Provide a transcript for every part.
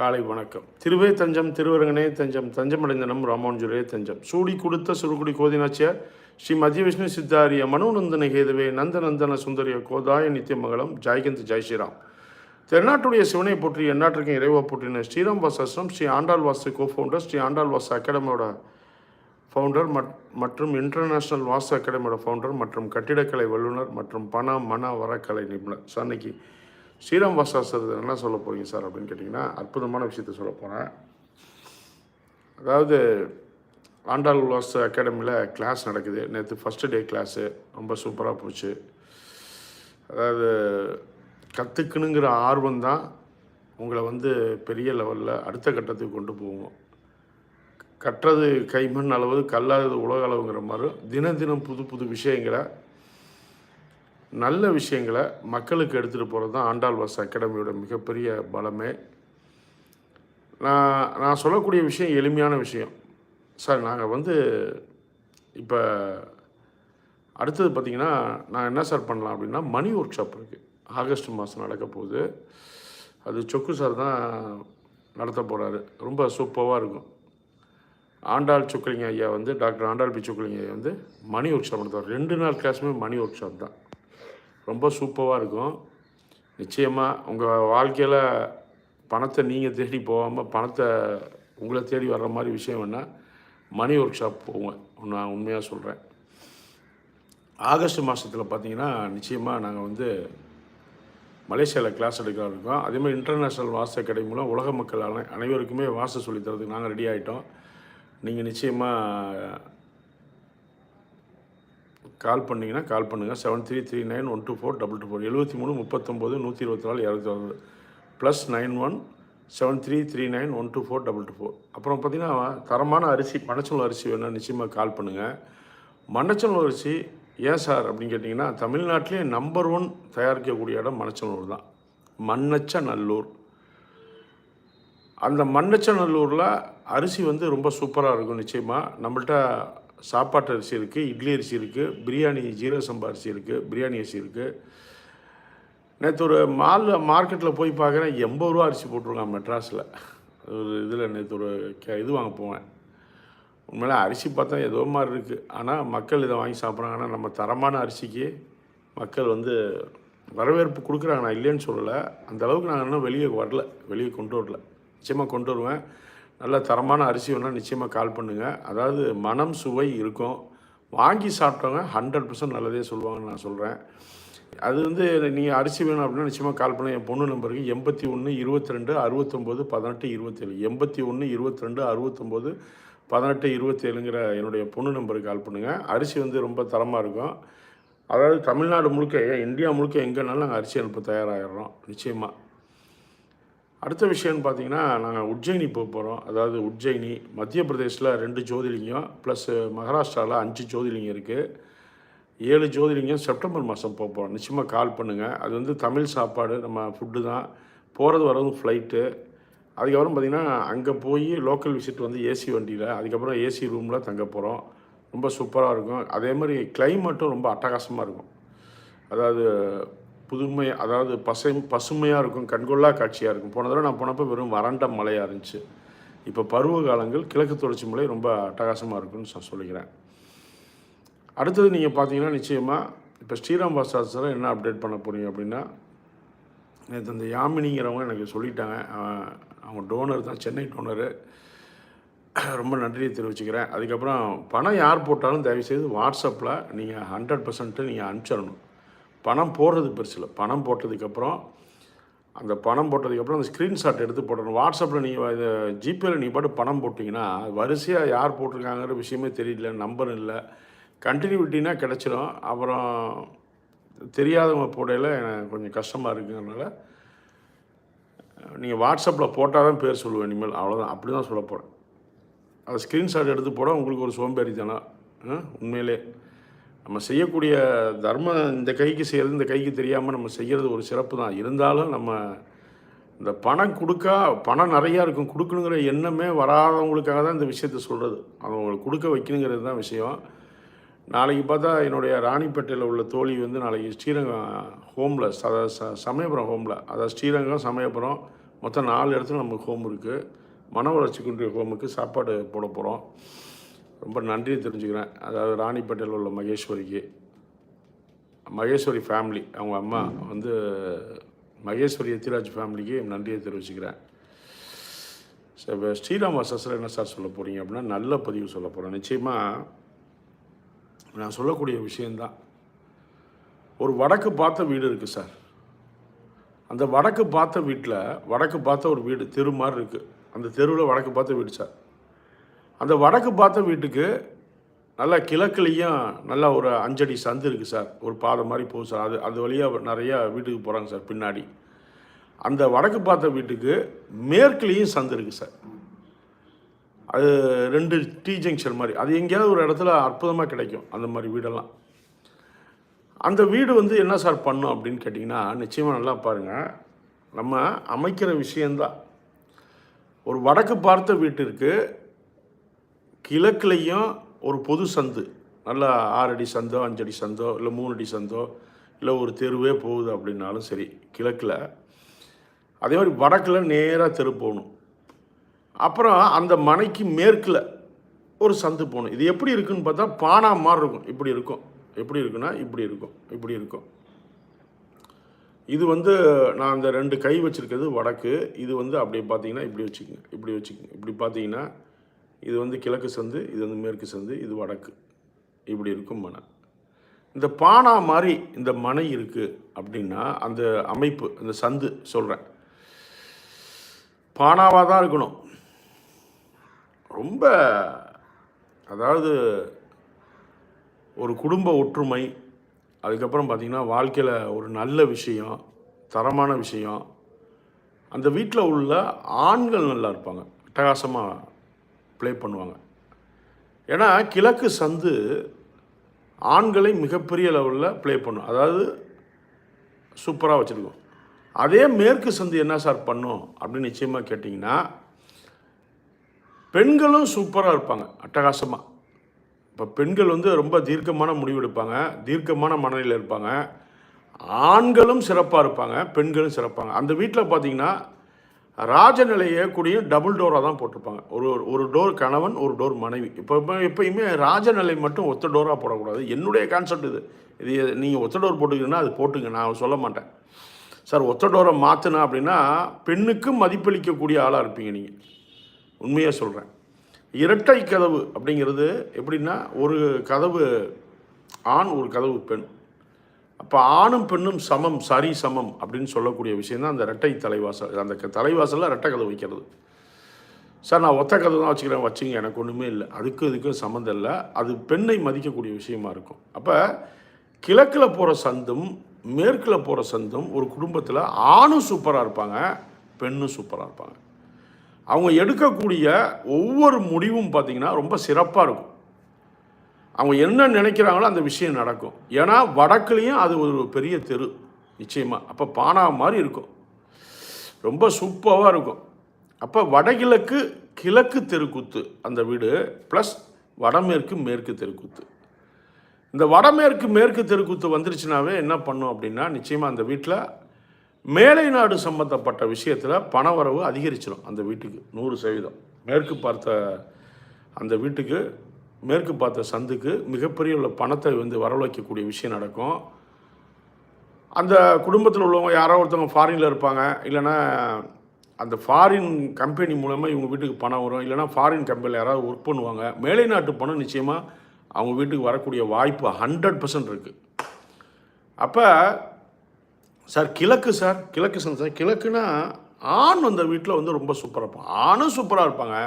காலை வணக்கம். திருவே தஞ்சம் திருவரங்கனே தஞ்சம் தஞ்சமடைந்தனம் ராமானுஜரே தஞ்சம். சூடி கொடுத்த சுருகுடி கோதினாச்சியார் ஸ்ரீ மத்திய விஷ்ணு சித்தாரிய மனோநந்தன ஹேதுவே நந்தநந்தன சுந்தரிய கோதாய நித்தியமங்கலம் ஜாய்கந்த் ஜெய் ஸ்ரீராம். தென்னாட்டுடைய சிவனை போற்றி எந்நாட்டிற்கும் இறைவா போற்றின ஸ்ரீராம் வாசாஸ்ரம் ஸ்ரீ ஆண்டாள் வாசு கோ ஃபவுண்டர் ஸ்ரீ ஆண்டாள் வாசு அகாடமியோட ஃபவுண்டர் மற்றும் இன்டர்நேஷ்னல் வாஸ்து அகாடமியோட ஃபவுண்டர் மற்றும் கட்டிடக்கலை வல்லுனர் மற்றும் பண மன வரக்கலை நிபுணர். ஸோ அன்னைக்கு ஸ்ரீராம் வாஸ்தா என்ன சொல்ல போகிறீங்க சார் அப்படின்னு கேட்டிங்கன்னா அற்புதமான விஷயத்த சொல்ல போகிறேன் அதாவது ஆண்டாள் வாஸ்து அகாடமியில் கிளாஸ் நடக்குது. நேற்று ஃபஸ்ட்டு டே கிளாஸு ரொம்ப சூப்பராக போச்சு. அதாவது கற்றுக்கணுங்கிற ஆர்வம் தான் உங்களை வந்து பெரிய லெவலில் அடுத்த கட்டத்துக்கு கொண்டு போவோம் கற்றது கைமண் அளவு கல்லாதது உலக அளவுங்கிற மாதிரி தினம் தினம் புது புது விஷயங்களை நல்ல விஷயங்களை மக்களுக்கு எடுத்துகிட்டு போகிறது தான் ஆண்டாள்வாஸ் அகாடமியோட மிகப்பெரிய பலமே. நான் நான் சொல்லக்கூடிய விஷயம் எளிமையான விஷயம். சார் நாங்கள் வந்து இப்போ அடுத்தது பார்த்திங்கன்னா நான் என்ன சார் பண்ணலாம் அப்படின்னா மணி ஒர்க் ஷாப் இருக்குது ஆகஸ்ட் மாதம் நடக்க போகுது. அது சொக்கு சார் தான் நடத்த போகிறாரு ரொம்ப சூப்பராக இருக்கும். ஆண்டாள் சுக்கலிங்க ஐயா வந்து டாக்டர் ஆண்டாள் பி சுக்கலிங்க ஐயா வந்து மணி ஒர்க் ஷாப் நடத்துவார். ரெண்டு நாள் கிளாஸுமே மணி ஒர்க் ஷாப் தான். ரொம்ப சூப்பராக இருக்கும். நிச்சயமாக உங்கள் வாழ்க்கையில் பணத்தை நீங்கள் தேடி போகாமல் பணத்தை உங்களை தேடி வர்ற மாதிரி விஷயம் என்ன மணி ஒர்க் ஷாப் போவேன் நான் உண்மையாக சொல்கிறேன் ஆகஸ்ட் மாதத்தில் பார்த்தீங்கன்னா நிச்சயமாக நாங்கள் வந்து மலேசியாவில் கிளாஸ் எடுக்கலாம் இருக்கோம். அதேமாதிரி இன்டர்நேஷ்னல் வாச அகாடமி மூலம் உலக மக்கள் அனை அனைவருக்குமே வாச சொல்லித் தரதுக்கு நாங்கள் ரெடி ஆகிட்டோம் நீங்கள் நிச்சயமாக கால் பண்ணிங்கன்னா கால் பண்ணுங்கள் seven three three nine one two four double two four எழுபத்தி மூணு முப்பத்தொம்போது நூற்றி இருபத்தி நாலு இரநூத்தி அறுபது. Plus nine one seven three three nine one two four double two four அப்புறம் பார்த்தீங்கன்னா தரமான அரிசி மணச்சல் அரிசி வேணும்னா நிச்சயமாக கால் பண்ணுங்கள் மணச்சல் அரிசி ஏன் சார் அப்படின்னு கேட்டிங்கன்னா தமிழ்நாட்டிலே நம்பர் ஒன் தயாரிக்கக்கூடிய இடம் மணச்சநல்லூர் தான். மண்ணச்ச நல்லூர் அந்த மண்ணச்சநல்லூரில் அரிசி வந்து ரொம்ப சூப்பராக இருக்கும் நிச்சயமாக நம்மள்ட்ட சாப்பாட்டு அரிசி இருக்குது இட்லி அரிசி இருக்குது பிரியாணி ஜீரக சம்பா அரிசி இருக்குது பிரியாணி அரிசி இருக்குது நேற்று ஒரு மாலில் மார்க்கெட்டில் போய் பார்க்குறேன் எண்பது ரூபா அரிசி போட்டிருக்கான் மெட்ராஸில். ஒரு இதில் நேற்று ஒரு கே இது வாங்க போவேன். உண்மையில அரிசி பார்த்தா ஏதோ மாதிரி இருக்குது ஆனால் மக்கள் இதை வாங்கி சாப்பிட்றாங்க. ஆனால் நம்ம தரமான அரிசிக்கு மக்கள் வந்து வரவேற்பு கொடுக்குறாங்க. நான் இல்லைன்னு சொல்லலை. அந்தளவுக்கு நாங்கள் இன்னும் வெளியே வரல. வெளியே கொண்டு வரல. நிச்சயமாக கொண்டு வருவேன். நல்ல தரமான அரிசி வேணால் நிச்சயமாக கால் பண்ணுங்கள் அதாவது மனம் சுவை இருக்கும். வாங்கி சாப்பிட்டவங்க ஹண்ட்ரட் பர்சன்ட் நல்லதே சொல்லுவாங்கன்னு நான் சொல்கிறேன் அது வந்து நீங்கள் அரிசி வேணும் அப்படின்னா நிச்சயமாக கால் பண்ணுங்கள் என் பொண்ணு நம்பருக்கு எண்பத்தி ஒன்று இருபத்தி ரெண்டு அறுபத்தொம்போது பதினெட்டு இருபத்தேழு. எண்பத்தி ஒன்று இருபத்தி ரெண்டு அறுபத்தொம்போது பதினெட்டு இருபத்தேழுங்கிற என்னுடைய பொண்ணு நம்பருக்கு கால் பண்ணுங்கள் அரிசி வந்து ரொம்ப தரமாக இருக்கும். அதாவது தமிழ்நாடு முழுக்க இந்தியா முழுக்க எங்கேனாலும் நாங்கள் அரிசி அனுப்ப தயாராகிடுறோம் நிச்சயமாக அடுத்த விஷயம்னு பார்த்தீங்கன்னா நாங்கள் உஜ்ஜயினி போக போகிறோம் அதாவது உஜ்ஜயினி மத்திய பிரதேசில் ரெண்டு ஜோதிலிங்கம் ப்ளஸ் மகாராஷ்டிராவில் அஞ்சு ஜோதிலிங்கம் இருக்குது ஏழு ஜோதிலிங்கம் செப்டம்பர் மாதம் போக போகிறோம் நிச்சயமாக கால் பண்ணுங்கள் அது வந்து தமிழ் சாப்பாடு நம்ம ஃபுட்டு தான். போகிறது வரதும் ஃப்ளைட்டு அதுக்கப்புறம் பார்த்திங்கன்னா அங்கே போய் லோக்கல் விசிட் வந்து ஏசி வண்டியில் அதுக்கப்புறம் ஏசி ரூமில் தங்க போகிறோம் ரொம்ப சூப்பராக இருக்கும். அதே மாதிரி கிளைமேட்டும் ரொம்ப அட்டகாசமாக இருக்கும். அதாவது புதுமை அதாவது பசை பசுமையாக இருக்கும் கண்கொள்ளா காட்சியாக இருக்கும். போன தடவை நான் போனப்போ வெறும் வறண்ட மலையாக இருந்துச்சு. இப்போ பருவ காலங்கள் கிழக்கு தொடர்ச்சி மலை ரொம்ப அட்டகாசமாக இருக்குன்னு நான் சொல்லிக்கிறேன். அடுத்தது நீங்கள் பார்த்தீங்கன்னா நிச்சயமாக இப்போ ஸ்ரீராம் பாஸ்டாஸில் என்ன அப்டேட் பண்ண போறீங்க அப்படின்னா நேற்று இந்த யாமினிங்கிறவங்க எனக்கு சொல்லிட்டாங்க. அவங்க டோனர் தான் சென்னை டோனரு ரொம்ப நன்றியை தெரிவிச்சுக்கிறேன். அதுக்கப்புறம் பணம் யார் போட்டாலும் தயவுசெய்து வாட்ஸ்அப்பில் நீங்கள் ஹண்ட்ரட் பர்சன்ட்டு நீங்கள் அனுப்பிச்சிடணும். பணம் போடுறது பெருசு இல்லை. பணம் போட்டதுக்கப்புறம் அந்த பணம் போட்டதுக்கப்புறம் அந்த ஸ்க்ரீன்ஷாட் எடுத்து போடணும். வாட்ஸ்அப்பில் நீங்கள் இது ஜிபேயில் நீங்கள் பாட்டு பணம் போட்டிங்கன்னா வரிசையாக யார் போட்டிருக்காங்கிற விஷயமே தெரியல நம்பர் இல்லை. கண்டினியூட்டினா கிடச்சிரும். அப்புறம் தெரியாதவங்க போடையில் எனக்கு கொஞ்சம் கஷ்டமாக இருக்குங்கிறனால நீங்கள் வாட்ஸ்அப்பில் போட்டால் தான் பேர் சொல்லுவேன் இனிமேல். அவ்வளோதான் அப்படி தான் சொல்ல போகிறேன் அதை ஸ்க்ரீன்ஷாட் எடுத்து போட உங்களுக்கு ஒரு சோம்பேறித்தனம். ஆ, உண்மையிலே. நம்ம செய்யக்கூடிய தர்மம் இந்த கைக்கு செய்கிறது இந்த கைக்கு தெரியாமல் நம்ம செய்கிறது ஒரு சிறப்பு தான். இருந்தாலும் நம்ம இந்த பணம் கொடுக்கா பணம் நிறையா இருக்கும். கொடுக்கணுங்கிற எண்ணமே வராதவங்களுக்காக தான் இந்த விஷயத்த சொல்கிறது அவங்களுக்கு கொடுக்க வைக்கணுங்கிறது தான் விஷயம். நாளைக்கு பார்த்தா என்னுடைய ராணிப்பேட்டையில் உள்ள தோழி வந்து நாளைக்கு ஸ்ரீரங்கம் ஹோமில் ச ச- சமயபுரம் ஹோமில். அதாவது ஸ்ரீரங்கம் சமயபுரம் மொத்தம் நாலு இடத்துல நமக்கு ஹோம் இருக்குது மன வளர்ச்சி குன்றிய ஹோமுக்கு சாப்பாடு போட போகிறோம் ரொம்ப நன்றி தெரிஞ்சுக்கிறேன். அதாவது ராணிப்பேட்டையில் உள்ள மகேஸ்வரிக்கு. மகேஸ்வரி ஃபேமிலி அவங்க அம்மா வந்து மகேஸ்வரி எத்திராஜ் ஃபேமிலிக்கு நன்றியை தெரிவிச்சுக்கிறேன். சார் இப்போ ஸ்ரீராம் வசஸில் என்ன சார் சொல்ல போகிறீங்க அப்படின்னா நல்ல பதிவு சொல்ல போகிறேன் நிச்சயமாக நான் சொல்லக்கூடிய விஷயந்தான் ஒரு வடக்கு பார்த்த வீடு இருக்குது சார் அந்த வடக்கு பார்த்த வீட்டில் வடக்கு பார்த்த ஒரு வீடு தெரு மாதிரி இருக்குது அந்த தெருவில் வடக்கு பார்த்த வீடு சார் அந்த வடக்கு பார்த்த வீட்டுக்கு நல்லா கிழக்குலேயும் நல்லா ஒரு அஞ்சடி சந்து இருக்குது சார். ஒரு பாதை மாதிரி போகுது சார். அது அது வழியாக நிறையா வீட்டுக்கு போகிறாங்க சார் பின்னாடி. அந்த வடக்கு பார்த்த வீட்டுக்கு மேற்குலேயும் சந்து இருக்குது சார். அது ரெண்டு டீ ஜங்ஷன் மாதிரி. அது எங்கேயாவது ஒரு இடத்துல அற்புதமாக கிடைக்கும் அந்த மாதிரி வீடெல்லாம். அந்த வீடு வந்து என்ன சார் பண்ணும் அப்படின்னு கேட்டிங்கன்னா நிச்சயமாக நல்லா பாருங்கள் நம்ம அமைக்கிற விஷயந்தான் ஒரு வடக்கு பார்த்த வீட்டிற்கு கிழக்குலேயும் ஒரு பொது சந்து. நல்லா ஆறு அடி சந்தோ அஞ்சடி சந்தோ இல்லை மூணு அடி சந்தோ இல்லை ஒரு தெருவே போகுது அப்படின்னாலும் சரி கிழக்கில். அதே மாதிரி வடக்கில் நேராக தெரு போகணும். அப்புறம் அந்த மனைக்கு மேற்கில் ஒரு சந்து போகணும். இது எப்படி இருக்குன்னு பார்த்தா பானா மாதிரி இருக்கும். இப்படி இருக்கும். எப்படி இருக்குன்னா இப்படி இருக்கும். இப்படி இருக்கும். இது வந்து நான் அந்த ரெண்டு கை வச்சுருக்கிறது வடக்கு. இது வந்து அப்படியே பார்த்தீங்கன்னா இப்படி வச்சுக்கோங்க. இப்படி வச்சுக்கோங்க. இப்படி பார்த்தீங்கன்னா இது வந்து கிழக்கு சந்து இது வந்து மேற்கு சந்து இது வடக்கு. இப்படி இருக்கும் மனை இந்த பானா மாதிரி இந்த மனை இருக்குது அப்படின்னா அந்த அமைப்பு அந்த சந்து சொல்கிறேன் பானாவாக தான் இருக்கணும். ரொம்ப அதாவது ஒரு குடும்ப ஒற்றுமை அதுக்கப்புறம் பார்த்திங்கன்னா வாழ்க்கையில் ஒரு நல்ல விஷயம் தரமான விஷயம். அந்த வீட்டில் உள்ள ஆண்கள் நல்லா இருப்பாங்க. அட்டகாசமாக ப்ளே பண்ணுவாங்க. ஏன்னா கிழக்கு சந்து ஆண்களை மிகப்பெரிய லெவலில் ப்ளே பண்ணும். அதாவது சூப்பராக வச்சுருக்கோம். அதே மேற்கு சந்து என்ன சார் பண்ணும் அப்படின்னு நிச்சயமாக கேட்டிங்கன்னா பெண்களும் சூப்பராக இருப்பாங்க அட்டகாசமாக இப்போ பெண்கள் வந்து ரொம்ப தீர்க்கமான முடிவெடுப்பாங்க தீர்க்கமான மனநிலையில் இருப்பாங்க. ஆண்களும் சிறப்பாக இருப்பாங்க பெண்களும் சிறப்பாங்க. அந்த வீட்டில் பார்த்தீங்கன்னா ராஜநிலையை கூடியும் டபுள் டோராக தான் போட்டிருப்பாங்க. ஒரு ஒரு டோர் கணவன் ஒரு டோர் மனைவி. இப்போ எப்பயுமே ராஜநிலை மட்டும் ஒத்த டோராக போடக்கூடாது. என்னுடைய கான்செப்ட் இது. இது நீங்கள் ஒத்த டோர் போட்டுக்கிறீங்கன்னா அது போட்டுங்க. நான் சொல்ல மாட்டேன். சார் ஒத்த டோரை மாற்றினா அப்படின்னா பெண்ணுக்கும் மதிப்பளிக்கக்கூடிய ஆளாக இருப்பீங்க நீங்கள் உண்மையாக சொல்கிறேன் இரட்டை கதவு அப்படிங்கிறது எப்படின்னா ஒரு கதவு ஆண் ஒரு கதவு பெண். அப்போ ஆணும் பெண்ணும் சமம் சரி சமம் அப்படின்னு சொல்லக்கூடிய விஷயம் தான் அந்த ரெட்டை தலைவாசல் அந்த தலைவாசலில் ரெட்டை கதை வைக்கிறது. சார் நான் ஒத்த கதை தான் வச்சுக்கிறேன் வச்சுங்க எனக்கு ஒன்றுமே இல்லை. அதுக்கும் இதுக்கும் சம்மந்தம் இல்லை. அது பெண்ணை மதிக்கக்கூடிய விஷயமா இருக்கும். அப்போ கிழக்கில் போகிற சந்தும் மேற்கில் போகிற சந்தும் ஒரு குடும்பத்தில் ஆணும் சூப்பராக இருப்பாங்க பெண்ணும் சூப்பராக இருப்பாங்க. அவங்க எடுக்கக்கூடிய ஒவ்வொரு முடிவும் பார்த்திங்கன்னா ரொம்ப சிறப்பாக இருக்கும். அவங்க என்ன நினைக்கிறாங்களோ அந்த விஷயம் நடக்கும். ஏன்னா வடக்குலேயும் அது ஒரு பெரிய தெரு. நிச்சயமாக அப்போ பானா மாதிரி இருக்கும். ரொம்ப சூப்பராக இருக்கும். அப்போ வடகிழக்கு கிழக்கு தெருக்கூத்து அந்த வீடு ப்ளஸ் வடமேற்கு மேற்கு தெருக்கூத்து. இந்த வடமேற்கு மேற்கு தெருக்கூத்து வந்துருச்சுனாவே என்ன பண்ணும் அப்படின்னா நிச்சயமாக அந்த வீட்டில் மேலை நாடு சம்மந்தப்பட்ட விஷயத்தில் பணவரவு அதிகரிச்சிடும் அந்த வீட்டுக்கு. நூறு சதவீதம். மேற்கு பார்த்த அந்த வீட்டுக்கு மேற்கு பார்த்த சந்துக்கு மிகப்பெரிய உள்ள பணத்தை வந்து வரவழைக்கக்கூடிய விஷயம் நடக்கும். அந்த குடும்பத்தில் உள்ளவங்க யாரோ ஒருத்தவங்க ஃபாரினில் இருப்பாங்க. இல்லைன்னா அந்த ஃபாரின் கம்பெனி மூலமாக இவங்க வீட்டுக்கு பணம் வரும். இல்லைனா ஃபாரின் கம்பெனியில் யாராவது ஒர்க் பண்ணுவாங்க. மேலை நாட்டு பணம் நிச்சயமாக அவங்க வீட்டுக்கு வரக்கூடிய வாய்ப்பு ஹண்ட்ரட் பர்சன்ட் இருக்குது அப்போ சார் கிழக்கு சார் கிழக்கு சார் கிழக்குன்னா ஆண் அந்த வீட்டில் வந்து ரொம்ப சூப்பராக இருப்பாங்க. ஆணும் சூப்பராக இருப்பாங்க.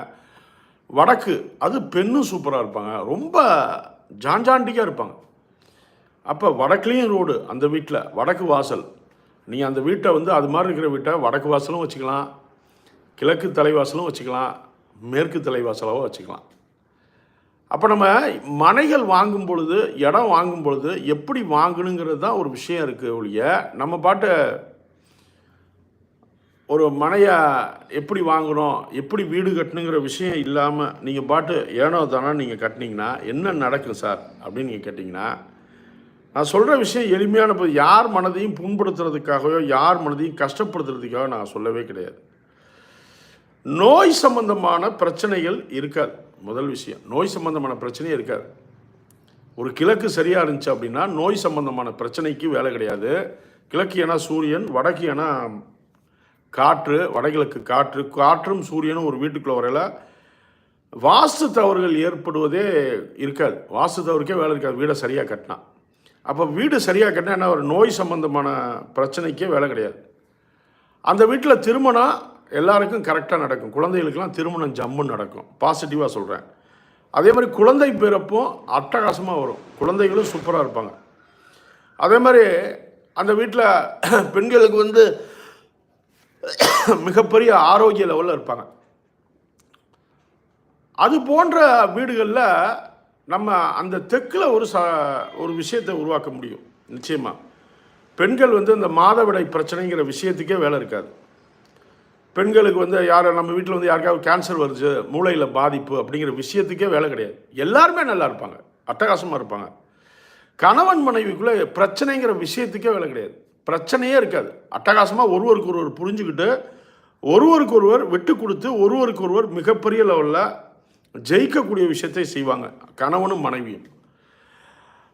வடக்கு அது பெண்ணும் சூப்பராக இருப்பாங்க. ரொம்ப ஜான்ஜாண்டிக்காக இருப்பாங்க. அப்போ வடக்குலேயும் ரோடு அந்த வீட்டில் வடக்கு வாசல். நீங்கள் அந்த வீட்டை வந்து அது மாதிரி இருக்கிற வீட்டை வடக்கு வாசலும் வச்சுக்கலாம் கிழக்கு தலைவாசலும் வச்சுக்கலாம் மேற்கு தலைவாசலாகவும் வச்சுக்கலாம். அப்போ நம்ம மனைகள் வாங்கும் பொழுது இடம் வாங்கும் பொழுது எப்படி வாங்கணுங்கிறது தான் ஒரு விஷயம் இருக்குது ஒழிய நம்ம பாட்டு ஒரு மனையை எப்படி வாங்கணும் எப்படி வீடு கட்டணுங்கிற விஷயம் இல்லாமல் நீங்கள் பாட்டு ஏனோ தானோ நீங்கள் கட்டினீங்கன்னா என்ன நடக்கும் சார் அப்படின்னு நீங்கள் கேட்டிங்கன்னா நான் சொல்கிற விஷயம் எளிமையான போது யார் மனதையும் புண்படுத்துறதுக்காகவோ யார் மனதையும் கஷ்டப்படுத்துறதுக்காக நான் சொல்லவே கிடையாது. நோய் சம்பந்தமான பிரச்சனைகள் இருக்காது. முதல் விஷயம் நோய் சம்பந்தமான பிரச்சனையே இருக்காது. ஒரு கிழக்கு சரியாக இருந்துச்சு அப்படின்னா நோய் சம்பந்தமான பிரச்சனைக்கு வேலை கிடையாது. கிழக்கு ஏன்னா சூரியன் வடக்கு ஏன்னா காற்று வடகிழக்கு காற்று காற்றும் சூரியனும் ஒரு வீட்டுக்குள்ள வரையில் வாஸ்து தவறுகள் ஏற்படுவதே இருக்காது. வாஸ்து தவறுக்கே வேலை இருக்காது. வீடை சரியாக கட்டினா. அப்போ வீடு சரியாக கட்டினா என்ன? ஒரு நோய் சம்பந்தமான பிரச்சனைக்கே வேலை கிடையாது. அந்த வீட்டில் திருமணம் எல்லாருக்கும் கரெக்டாக நடக்கும். குழந்தைகளுக்கெல்லாம் திருமணம் ஜம்முன்னு நடக்கும். பாசிட்டிவாக சொல்கிறேன் அதே மாதிரி குழந்தை பிறப்பும் அட்டகாசமாக வரும். குழந்தைகளும் சூப்பராக இருப்பாங்க. அதே மாதிரி அந்த வீட்டில் பெண்களுக்கு வந்து மிகப்பெரிய ஆரோக்கிய லெவலில் இருப்பாங்க. அது போன்ற வீடுகளில் நம்ம அந்த தெற்கில் ஒரு ச ஒரு விஷயத்தை உருவாக்க முடியும். நிச்சயமாக பெண்கள் வந்து இந்த மாதவிடை பிரச்சனைங்கிற விஷயத்துக்கே வேலை இருக்காது. பெண்களுக்கு வந்து யார் நம்ம வீட்டில் வந்து யாருக்காவது கேன்சர் வருது மூளையில் பாதிப்பு அப்படிங்கிற விஷயத்துக்கே வேலை கிடையாது. எல்லாருமே நல்லா இருப்பாங்க. அட்டகாசமாக இருப்பாங்க. கணவன் மனைவிக்குள்ளே பிரச்சனைங்கிற விஷயத்துக்கே வேலை கிடையாது. பிரச்சனையே இருக்காது. அட்டகாசமாக ஒருவருக்கு ஒருவர் புரிஞ்சுக்கிட்டு ஒருவருக்கு ஒருவர் விட்டு கொடுத்து ஒருவருக்கு ஒருவர் மிகப்பெரிய லெவலில் ஜெயிக்கக்கூடிய விஷயத்தை செய்வாங்க. கணவனும் மனைவியும்.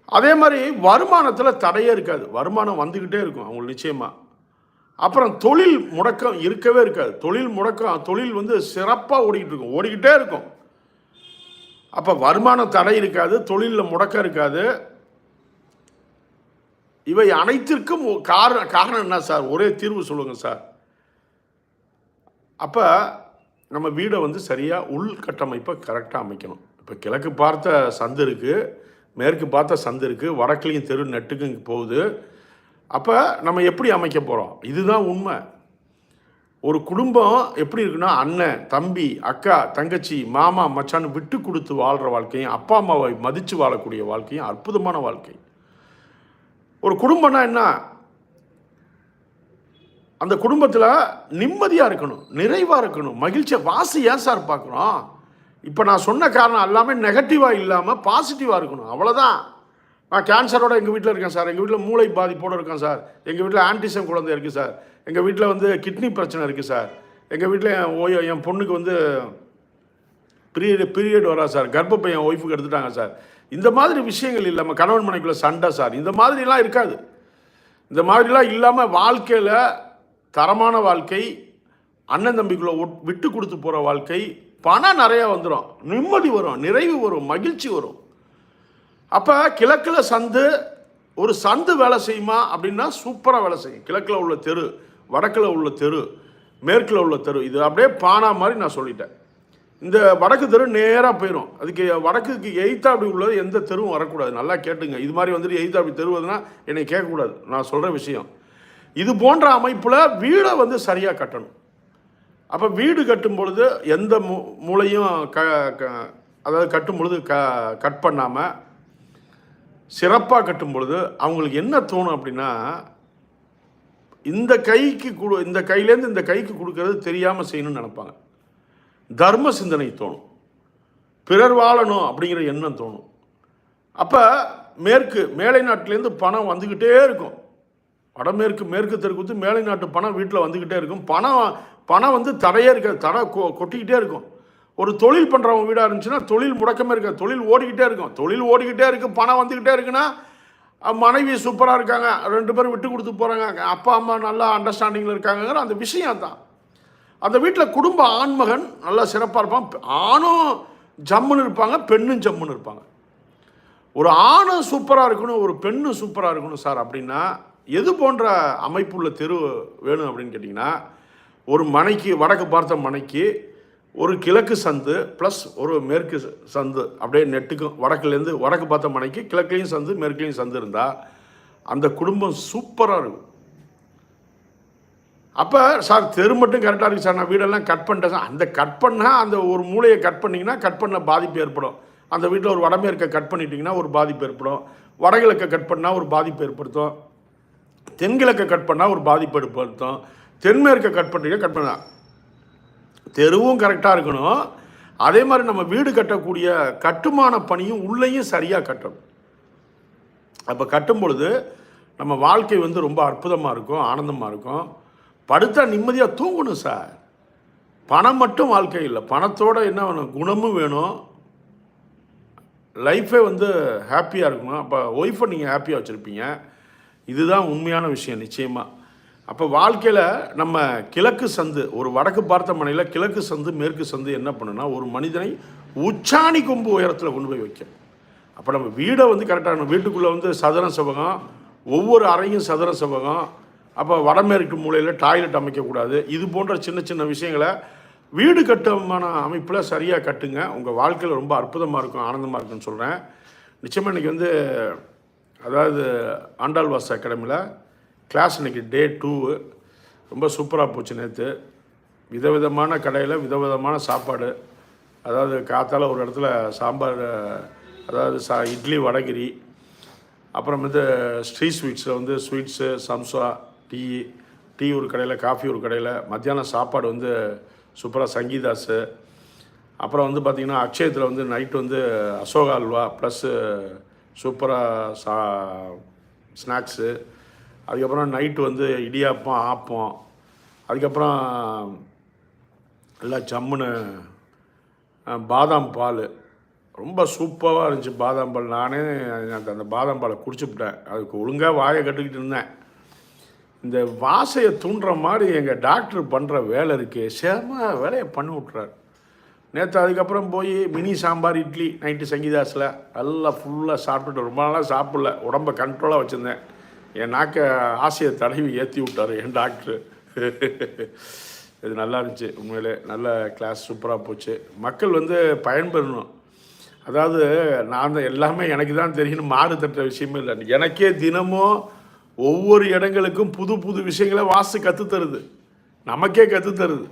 அதே மாதிரி வருமானத்தில் தடையே இருக்காது. வருமானம் வந்துக்கிட்டே இருக்கும் அவங்களுக்கு நிச்சயமாக அப்புறம் தொழில் முடக்கம் இருக்கவே இருக்காது. தொழில் முடக்கம் தொழில் வந்து சிறப்பாக ஓடிக்கிட்டு இருக்கும். ஓடிக்கிட்டே இருக்கும். அப்போ வருமான தடை இருக்காது தொழிலில் முடக்கம் இருக்காது. இவை அனைத்திற்கும் காரணம் காரணம் என்ன சார்? ஒரே தீர்வு சொல்லுங்கள் சார். அப்போ நம்ம வீடை வந்து சரியாக உள்கட்டமைப்பை கரெக்டாக அமைக்கணும். இப்போ கிழக்கு பார்த்த சந்து இருக்குது மேற்கு பார்த்த சந்து இருக்குது வடக்குலையும் தெரு நெட்டுக்கும் இங்கே போகுது. அப்போ நம்ம எப்படி அமைக்க போகிறோம் இதுதான் உண்மை. ஒரு குடும்பம் எப்படி இருக்குன்னா அண்ணன் தம்பி அக்கா தங்கச்சி மாமா மச்சான்னு விட்டு கொடுத்து வாழ்கிற வாழ்க்கையும் அப்பா அம்மாவை மதித்து வாழக்கூடிய வாழ்க்கையும் அற்புதமான வாழ்க்கை. ஒரு குடும்பம்னா என்ன? அந்த குடும்பத்தில் நிம்மதியாக இருக்கணும் நிறைவாக இருக்கணும் மகிழ்ச்சியாக வாசி ஏன் சார் பார்க்குறோம் இப்போ நான் சொன்ன காரணம் எல்லாமே நெகட்டிவாக இல்லாமல் பாசிட்டிவாக இருக்கணும். அவ்வளோதான் நான் கேன்சரோட எங்கள் வீட்டில் இருக்கேன் சார். எங்கள் வீட்டில் மூளை பாதிப்போடு இருக்கேன் சார். எங்கள் வீட்டில் ஆன்டிசம் குழந்தை இருக்குது சார். எங்கள் வீட்டில் வந்து கிட்னி பிரச்சனை இருக்குது சார். எங்கள் வீட்டில் என் ஓய் என் பொண்ணுக்கு வந்து பீரியட் பீரியட் வரா சார். கர்ப்பப்பையன் ஒய்ஃபுக்கு எடுத்துட்டாங்க சார். இந்த மாதிரி விஷயங்கள் இல்லாமல் கணவன் மனைக்குள்ளே சண்டை சார். இந்த மாதிரிலாம் இருக்காது. இந்த மாதிரிலாம் இல்லாமல் வாழ்க்கையில் தரமான வாழ்க்கை அண்ணன் தம்பிக்குள்ளே ஒட்- விட்டு கொடுத்து போகிற வாழ்க்கை பணம் நிறையா வந்துடும் நிம்மதி வரும் நிறைவு வரும் மகிழ்ச்சி வரும். அப்போ கிழக்கில் சந்து ஒரு சந்து வேலை செய்யுமா அப்படின்னா சூப்பராக வேலை செய்யும். கிழக்கில் உள்ள தெரு வடக்கில் உள்ள தெரு மேற்கில் உள்ள தெரு. இது அப்படியே பானா மாதிரி நான் சொல்லிட்டேன். இந்த வடக்கு தெரு நேராக போயிடும் அதுக்கு வடக்குக்கு எய்த்தா அப்படி உள்ளது எந்த தெருவும் வரக்கூடாது. நல்லா கேட்டுங்க. இது மாதிரி வந்துட்டு எய்த்தா அப்படி தெருவதுன்னா என்னை கேட்கக்கூடாது. நான் சொல்கிற விஷயம். இது போன்ற அமைப்பில் வீடை வந்து சரியாக கட்டணும். அப்போ வீடு கட்டும் பொழுது எந்த மூ மூளையும் க க அதாவது கட்டும் பொழுது க கட் பண்ணாமல் சிறப்பாக கட்டும் பொழுது அவங்களுக்கு என்ன தோணும் அப்படின்னா இந்த கைக்கு கொடு இந்த கையிலேருந்து இந்த கைக்கு கொடுக்கறது தெரியாமல் செய்யணும்னு நினைப்பாங்க. தர்ம சிந்தனை தோணும். பிறர் வாழணும் அப்படிங்கிற எண்ணம் தோணும். அப்போ மேற்கு மேலை நாட்டிலேருந்து பணம் வந்துக்கிட்டே இருக்கும். வடமேற்கு மேற்கு தெற்கு மேலை நாட்டு பணம் வீட்டில் வந்துக்கிட்டே இருக்கும். பணம் பணம் வந்து தடையே இருக்காது. தடை கொ கொட்டிக்கிட்டே இருக்கும். ஒரு தொழில் பண்ணுறவங்க வீடாக இருந்துச்சுன்னா தொழில் முடக்கமே இருக்க தொழில் ஓடிக்கிட்டே இருக்கும். தொழில் ஓடிக்கிட்டே இருக்கும் பணம் வந்துக்கிட்டே இருக்குன்னா மனைவி சூப்பராக இருக்காங்க. ரெண்டு பேரும் விட்டு கொடுத்து போகிறாங்க அப்பா அம்மா நல்லா அண்டர்ஸ்டாண்டிங்கில் இருக்காங்கங்கிற அந்த விஷயம் தான் அந்த வீட்டில் குடும்ப ஆண்மகன் நல்லா சிறப்பாக இருப்பான். ஆணும் ஜம்முன்னு இருப்பாங்க பெண்ணும் ஜம்முன்னு இருப்பாங்க. ஒரு ஆணும் சூப்பராக இருக்கணும் ஒரு பெண்ணும் சூப்பராக இருக்கணும் சார் அப்படின்னா எது போன்ற அமைப்புள்ள தெரு வேணும் அப்படின்னு கேட்டிங்கன்னா ஒரு மனைக்கு வடக்கு பார்த்த மனைக்கு ஒரு கிழக்கு சந்து ப்ளஸ் ஒரு மேற்கு சந்து அப்படியே நெட்டுக்கும் வடக்குலேருந்து வடக்கு பார்த்த மனைக்கு கிழக்குலேயும் சந்து மேற்குலேயும் சந்து இருந்தால் அந்த குடும்பம் சூப்பராக இருக்கும். அப்போ சார் தெரு மட்டும் கரெக்டாக இருக்குது சார். நான் வீடெல்லாம் கட் பண்ணிட்டேன் சார். அந்த கட் பண்ணால் அந்த ஒரு மூலையை கட் பண்ணிங்கன்னா கட் பண்ண பாதிப்பு ஏற்படும். அந்த வீட்டில் ஒரு வடமேற்கை கட் பண்ணிட்டீங்கன்னா ஒரு பாதிப்பு ஏற்படும். வடகிழக்கை கட் பண்ணால் ஒரு பாதிப்பு ஏற்படுத்தும். தென்கிழக்கை கட் பண்ணால் ஒரு பாதிப்பு ஏற்படுத்தும். தென்மேற்கை கட் பண்ணுறீங்க கட் பண்ணலாம் தெருவும் கரெக்டாக இருக்கணும். அதே மாதிரி நம்ம வீடு கட்டக்கூடிய கட்டுமான பணியும் உள்ளேயும் சரியாக கட்டணும். அப்போ கட்டும் பொழுது நம்ம வாழ்க்கை வந்து ரொம்ப அற்புதமாக இருக்கும் ஆனந்தமாக இருக்கும். படுத்தா நிம்மதியாக தூங்கணும் சார். பணம் மட்டும் வாழ்க்கை இல்லை. பணத்தோட என்ன வேணும்? குணமும் வேணும். லைஃபே வந்து ஹாப்பியாக இருக்கணும் அப்போ ஒய்ஃபை நீங்கள் ஹாப்பியாக வச்சுருப்பீங்க. இதுதான் உண்மையான விஷயம் நிச்சயமாக அப்போ வாழ்க்கையில் நம்ம கிழக்கு சந்து ஒரு வடக்கு பார்த்த மனையில் கிழக்கு சந்து மேற்கு சந்து என்ன பண்ணுன்னா ஒரு மனிதனை உச்சாணி கொம்பு உயரத்தில் கொண்டு போய் வைக்கும். அப்போ நம்ம வீடை வந்து கரெக்டாக வீட்டுக்குள்ளே வந்து சதுர செவகம் ஒவ்வொரு அறையும் சதுர செவகம் அப்போ வடமேற்கு மூலையில் டாய்லெட் அமைக்கக்கூடாது இது போன்ற சின்ன சின்ன விஷயங்களை வீடு கட்டுமான அமைப்பில் சரியாக கட்டுங்க. உங்கள் வாழ்க்கையில் ரொம்ப அற்புதமாக இருக்கும் ஆனந்தமாக இருக்குன்னு சொல்கிறேன் நிச்சயமாக இன்றைக்கி வந்து அதாவது ஆண்டாள்வாஸ் அகாடமியில் கிளாஸ் இன்னைக்கு டே டூ ரொம்ப சூப்பராக போச்சு நேற்று விதவிதமான கடையில் விதவிதமான சாப்பாடு. அதாவது காத்தால் ஒரு இடத்துல சாம்பார் அதாவது சா இட்லி வடகிரி. அப்புறம் வந்து ஸ்ட்ரீட் ஸ்வீட்ஸில் வந்து ஸ்வீட்ஸு சம்சா டீ டீ ஒரு கடையில் காஃபி ஒரு கடையில். மத்தியானம் சாப்பாடு வந்து சூப்பராக சங்கீதாஸு. அப்புறம் வந்து பார்த்திங்கன்னா அக்ஷயத்தில் வந்து நைட் வந்து அசோகா அல்வா ப்ளஸ்ஸு சூப்பராக சா ஸ்நாக்ஸு அதுக்கப்புறம் நைட்டு வந்து இடியாப்பம் ஆப்பம். அதுக்கப்புறம் எல்லாம் ஜம்முன்னு பாதாம் பால். ரொம்ப சூப்பராக இருந்துச்சு பாதாம் பால். நானே அந்த அந்த பாதாம் பாலை குடிச்சுப்புட்டேன். அதுக்கு ஒழுங்காக வாயை கட்டுக்கிட்டு இருந்தேன். இந்த வாசையை தூண்டுற மாதிரி எங்கள் டாக்டர் பண்ணுற வேலை இருக்கே செம வேலையை பண்ணி விட்றாரு நேற்று அதுக்கப்புறம் போய் மினி சாம்பார் இட்லி நைட்டு சங்கீதாஸில் நல்லா ஃபுல்லாக சாப்பிட்டுட்டு ரொம்ப நாளாக சாப்பிடல. உடம்பை கண்ட்ரோலாக வச்சுருந்தேன். என் நாக்க ஆசையை தடவி ஏற்றி விட்டார் என் டாக்டரு. இது நல்லா இருந்துச்சு. உண்மையிலே நல்ல கிளாஸ் சூப்பராக போச்சு. மக்கள் வந்து பயன்பெறணும். அதாவது நான் தான் எல்லாமே எனக்கு தான் தெரியணும் மாறு தட்டுற விஷயமே இல்லை. எனக்கே தினமும் ஒவ்வொரு இடங்களுக்கும் புது புது விஷயங்களை வாஸ்து கற்றுத் தருது நமக்கே கற்றுத்தருது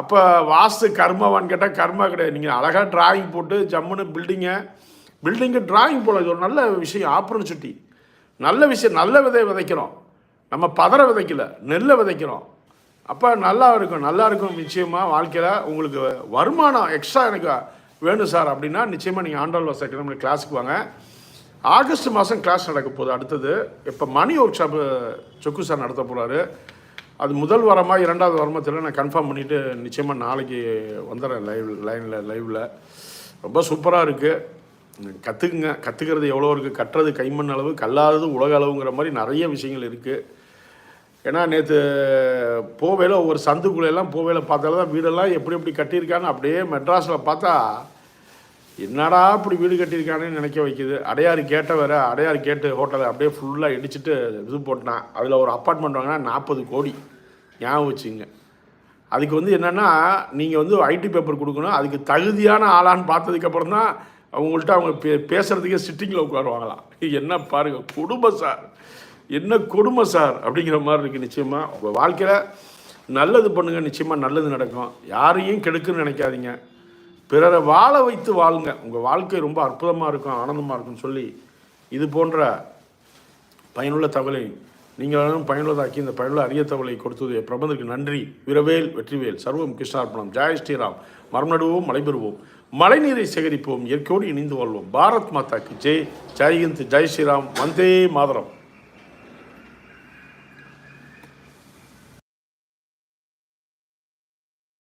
அப்போ வாஸ்து கர்மவான்னு கேட்டால் கர்மா கிடையாது. நீங்கள் அழகாக டிராயிங் போட்டு ஜம்முன்னு பில்டிங்கை பில்டிங்கு டிராயிங் போல இது ஒரு நல்ல விஷயம். ஆப்பர்ச்சுனிட்டி நல்ல விஷயம் நல்ல விதை விதைக்கிறோம். நம்ம பதற விதைக்கல நெல்லை விதைக்கிறோம். அப்போ நல்லா இருக்கும் நல்லா இருக்கும் நிச்சயமாக வாழ்க்கையில். உங்களுக்கு வருமானம் எக்ஸ்ட்ரா எனக்கு வேணும் சார் அப்படின்னா நிச்சயமாக நீங்கள் ஆண்டாள் வாச கிளம்பி கிளாஸுக்கு வாங்க. ஆகஸ்ட் மாதம் கிளாஸ் நடக்க போகுது. அடுத்தது இப்போ money workshop Chokku sir நடத்த போகிறாரு அது முதல் வாரமாக இரண்டாவது வாரமாக தெரியல. நான் கன்ஃபார்ம் பண்ணிவிட்டு நிச்சயமாக நாளைக்கு வந்துடுறேன் லைவ் லைனில் லைவில் ரொம்ப சூப்பராக இருக்குது கற்றுக்குங்க கற்றுக்கிறது எவ்வளோ இருக்குது கட்டுறது கைமண் அளவு கல்லாதது உலக அளவுங்கிற மாதிரி நிறைய விஷயங்கள் இருக்குது ஏன்னா நேற்று போவேல ஒவ்வொரு சந்துக்குள்ளெல்லாம் போவேல பார்த்தால தான் வீடெல்லாம் எப்படி எப்படி கட்டியிருக்கான்னு அப்படியே மெட்ராஸில் பார்த்தா என்னடா இப்படி வீடு கட்டியிருக்கானேன்னு நினைக்க வைக்குது. அடையாறு கேட்ட வேற அடையாறு கேட்டு ஹோட்டலை அப்படியே ஃபுல்லாக இடிச்சிட்டு இது போட்டான். அதில் ஒரு அப்பார்ட்மெண்ட் வாங்கினா நாற்பது கோடி. ஞாபகம் வச்சுங்க அதுக்கு வந்து என்னென்னா நீங்கள் வந்து ஐடி பேப்பர் கொடுக்கணும். அதுக்கு தகுதியான ஆளான்னு பார்த்ததுக்கப்புறம் தான் அவங்கள்ட்ட அவங்க பே பேசுகிறதுக்கே சிட்டிங்கில் உட்காருவாங்களாம். என்ன பாருங்கள் குடும்பம் சார் என்ன கொடுமை சார் அப்படிங்கிற மாதிரி இருக்குது நிச்சயமாக உங்கள் வாழ்க்கையில் நல்லது பண்ணுங்கள் நிச்சயமாக நல்லது நடக்கும். யாரையும் கெடுக்குன்னு நினைக்காதீங்க. பிறரை வாழ வைத்து வாழுங்க. உங்கள் வாழ்க்கை ரொம்ப அற்புதமாக இருக்கும் ஆனந்தமாக இருக்கும்னு சொல்லி இது போன்ற பயனுள்ள தகவலை நீங்களும் பயனுள்ளதாக்கி இந்த பயனுள்ள அரிய தகவலை கொடுத்தது பிரபந்தருக்கு நன்றி. விரவேல் வெற்றிவேல். சர்வம் கிருஷ்ணார்ப்பணம் ஜெய் ஸ்ரீராம். மரம் நடுவோம் மலை பெறுவோம். மழைநீரை சேகரிப்போம். இயற்கையோடு இணைந்து வாழ்வோம். பாரத் மாதாக்கு ஜெய். ஜெய்ஹிந்த் ஜெய் ஸ்ரீராம். வந்தே மாதரம்.